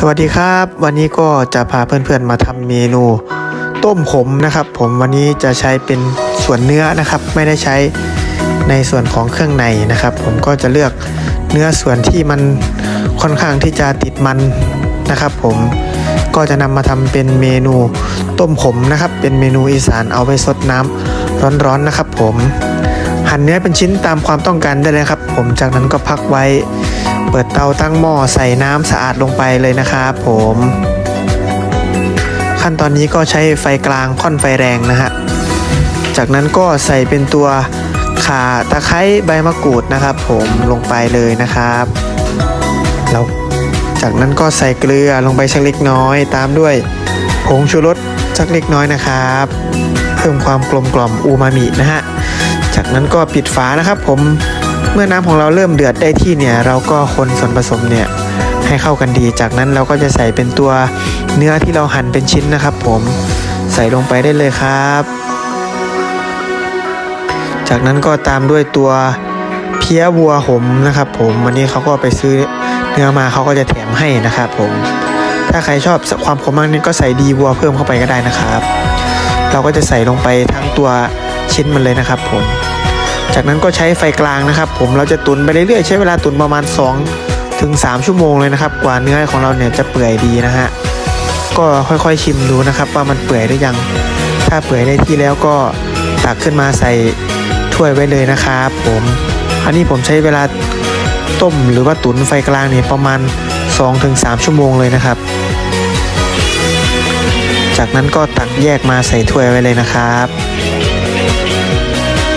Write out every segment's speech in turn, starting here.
สวัสดีครับ วันนี้ก็จะพาเพื่อนๆมาทำเมนู ต้มขมนะครับ ผมวันนี้จะใช้เป็นส่วนเนื้อนะครับ ไม่ได้ใช้ในส่วนของเครื่องในนะครับ ผมก็จะเลือกเนื้อส่วนที่มันค่อนข้างที่จะติดมันนะครับ ผมก็จะนำมาทำเป็นเมนูต้มขมนะครับ เป็นเมนูอีสานเอาไปซดน้ำร้อนๆนะครับ ผม หั่นเนื้อเป็นชิ้นตามความต้องการได้เลยครับ ผมจากนั้นก็พักไว้ เปิดเตาตั้งหม้อใส่น้ำสะอาดลงไปเลยนะครับผม ขั้นตอนนี้ก็ใช้ไฟกลางค่อนไฟแรงนะฮะจากนั้นก็ใส่เป็นตัวข่าตะไคร้ใบมะกรูดนะครับ ผมลงไปเลยนะครับแล้วจากนั้นก็ใส่เกลือลงไปสักเล็กน้อย ตามด้วยผงชูรสสักเล็กน้อยนะครับ เพิ่มความกลมกล่อมอูมามินะฮะ จากนั้นก็ปิดฝานะครับผมเมื่อน้ำของเราเริ่มเดือดได้ที่เนี่ยเราก็คนส่วนผสมเนี่ยให้เข้ากันดี จากนั้นเราก็จะใส่เป็นตัวเนื้อที่เราหั่นเป็นชิ้นนะครับ ผมใส่ลงไปได้เลยครับ จากนั้นก็ตามด้วยตัวเพี้ยวัวหมนะครับ ผมวันนี้เขาก็ไปซื้อเนื้อมาเขาก็จะแถมให้นะครับผมถ้าใครชอบความขมมากนิดก็ใส่ดีวัวเพิ่มเข้าไปก็ได้นะครับ เราก็จะใส่ลงไปทั้งตัว ชิ้นมันเลยนะครับผม จากนั้นก็ใช้ไฟกลางนะครับ ผมเราจะตุนไปเรื่อยๆใช้เวลาตุนประมาณ 2 ถึง 3 ชั่วโมงเลยนะครับ กว่าเนื้อของเราเนี่ยจะเปื่อยดีนะฮะก็ค่อยๆชิมดูนะครับว่ามันเปื่อยหรือยัง ถ้าเปื่อยได้ที่แล้วก็ตักขึ้นมาใส่ถ้วยไว้เลยนะครับผมอันนี้ผมใช้เวลาต้มหรือว่าตุนไฟกลางเนี่ยประมาณ 2-3 ชั่วโมงเลยนะครับ จากนั้นก็ตักแยกมาใส่ถ้วยไว้เลยนะครับ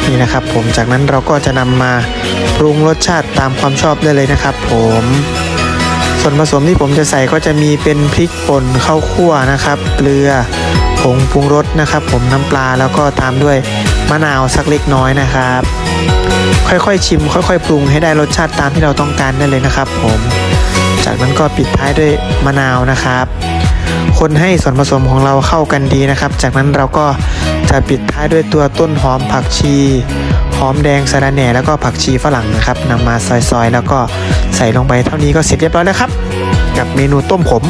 นี่นะครับ ผมจากนั้นเราก็จะนำมาปรุงรสชาติตามความชอบได้เลยนะครับ ผมส่วนผสมที่ผมจะใส่ก็จะมีเป็นพริกป่นข้าวคั่วนะครับ เกลือผงปรุงรสนะครับ ผมน้ำปลาแล้วก็ตามด้วยมะนาวสักเล็กน้อยนะครับ ค่อยๆชิม ค่อยๆปรุงให้ได้รสชาติตามที่เราต้องการได้เลยนะครับ ผม จากนั้นก็ปิดท้ายด้วยมะนาวนะครับ คนให้ส่วนผสมของเราเข้ากันดีนะครับ จากนั้นเราก็ จะปิดท้ายด้วยตัวต้นหอมผักชี หอมแดงสะระแหน่แล้วก็ผักชีฝรั่งนะครับนำมาซอยๆ แล้วก็ใส่ลงไปเท่านี้ก็เสร็จเรียบร้อยแล้วครับ กับเมนูต้มขม